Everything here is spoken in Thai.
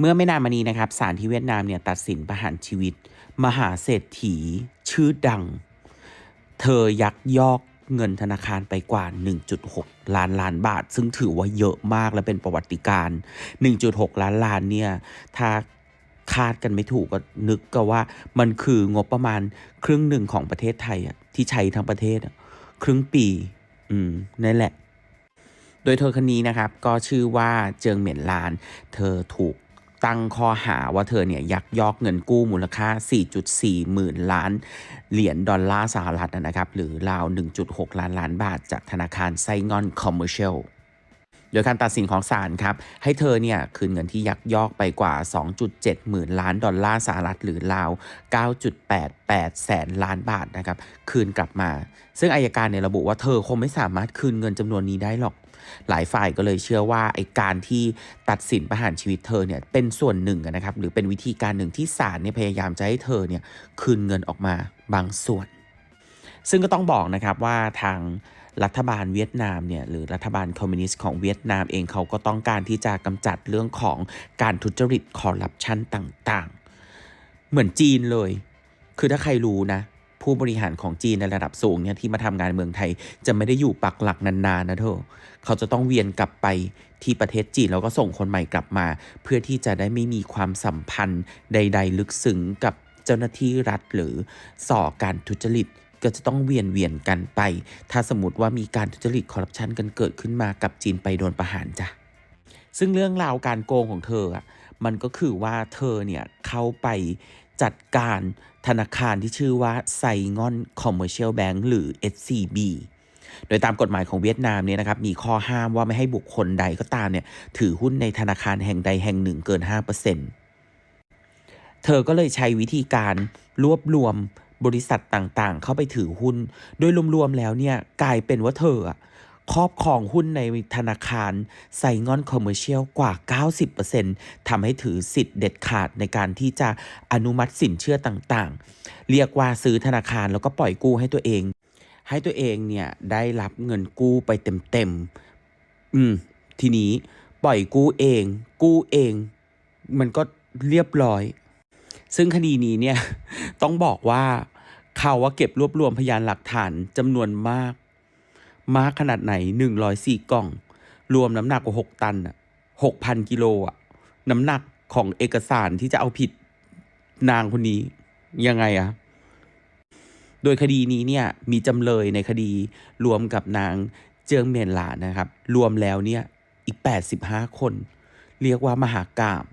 เมื่อไม่นานมานี้นะครับศาลที่เวียดนามเนี่ยตัดสินประหารชีวิต มหาเศรษฐี ชื่อดัง เธอยักยอกเงินธนาคารไปกว่า 1.6 ล้านล้านบาท ซึ่งถือว่าเยอะมากและเป็นประวัติการณ์1.6 ล้านล้านเนี่ยถ้าคาดกันไม่ถูกก็นึกก็ว่ามันคืองบประมาณครึ่งหนึ่งของประเทศไทยอะที่ใช้ทั้งประเทศครึ่งปี อืมนั่นแหละ โดยเธอคนนี้นะครับ ก็ชื่อว่าเจิงเหมียนลาน เธอถูก ตั้งข้อหาว่าเธอเนี่ยยักยอกเงินกู้มูลค่า 4.4 หมื่นล้าน เหรียญดอลลาร์สหรัฐนะครับ หรือราว 1.6 ล้านล้านบาทจากธนาคารไซงอนคอมเมอร์เชล โดยการตัดสินของศาลครับ ให้เธอเนี่ยคืนเงินที่ยักยอกไปกว่า 2.7 หมื่นล้านดอลลาร์สหรัฐหรือราว 9.88 แสนล้านบาทนะครับ คืนกลับมา ซึ่งอายการเนี่ยระบุว่าเธอคงไม่สามารถคืนเงินจำนวนนี้ได้หรอก หลายฝ่ายก็เลยเชื่อว่าไอการที่ตัดสินประหารชีวิตเธอเนี่ยเป็นส่วนหนึ่งนะครับ หรือเป็นวิธีการหนึ่งที่ศาลเนี่ยพยายามจะให้เธอเนี่ยคืนเงินออกมาบางส่วน ซึ่งก็ต้องบอกนะครับว่าทาง รัฐบาลเวียดนามเนี่ยหรือรัฐบาลคอมมิวนิสต์ของเวียดนามเองเขาก็ต้องการที่จะกำจัดเรื่องของการทุจริตคอร์รัปชันต่างๆ เหมือนจีนเลย คือถ้าใครรู้นะ ผู้บริหารของจีนในระดับสูงเนี่ยที่มาทำงานเมืองไทย จะไม่ได้อยู่ปักหลักนานๆนะเธอเขาจะต้องเวียนกลับไปที่ประเทศจีนแล้วก็ส่งคนใหม่กลับมา เพื่อที่จะได้ไม่มีความสัมพันธ์ใด ๆ ลึกซึ้งกับเจ้าหน้าที่รัฐหรือส่อการทุจริต ก็จะต้องเวียนเวียนกันไป ถ้าสมมติว่ามีการทุจริตคอร์รัปชันกันเกิดขึ้นมากับจีนไปโดนประหารจ้ะซึ่งเรื่องราวการโกงของเธออะมันก็คือว่าเธอเนี่ยเข้าไปจัดการธนาคารที่ชื่อว่าไซงอนคอมเมอร์เชียลแบงก์หรือ SCB โดยตามกฎหมายของเวียดนามเนี่ยนะครับมีข้อห้ามว่าไม่ให้บุคคลใดก็ตามเนี่ยถือหุ้นในธนาคารแห่งใดแห่งหนึ่งเกิน 5%เธอก็เลยใช้วิธีการรวบรวม บริษัทต่างๆ เข้าไปถือหุ้น โดยรวมๆแล้วเนี่ยกลายเป็นว่าเธอครอบครองหุ้นในธนาคารไซงอนคอมเมอร์เชียลกว่า 90%ทำให้ถือสิทธิ์เด็ดขาดในการที่จะอนุมัติสินเชื่อต่างๆ เรียกว่าซื้อธนาคารแล้วก็ปล่อยกู้ให้ตัวเอง ให้ตัวเองเนี่ยได้รับเงินกู้ไปเต็มๆ อืม ทีนี้ปล่อยกู้เอง กู้เอง มันก็เรียบร้อย ซึ่งคดีนี้เนี่ยต้องบอกว่าเขาว่าเก็บรวบรวมพยานหลักฐานจำนวนมาก มากขนาดไหน 104 กล่อง รวมน้ำหนักกว่า 6 ตันอะ6,000 กิโลอะ น้ำหนักของเอกสารที่จะเอาผิดนางคนนี้ ยังไงอะโดยคดีนี้เนี่ยมีจำเลยในคดีรวมกับนางเจิงเมียนหลานนะครับ รวมแล้วเนี่ยอีก 85 คน เรียกว่ามหากาบ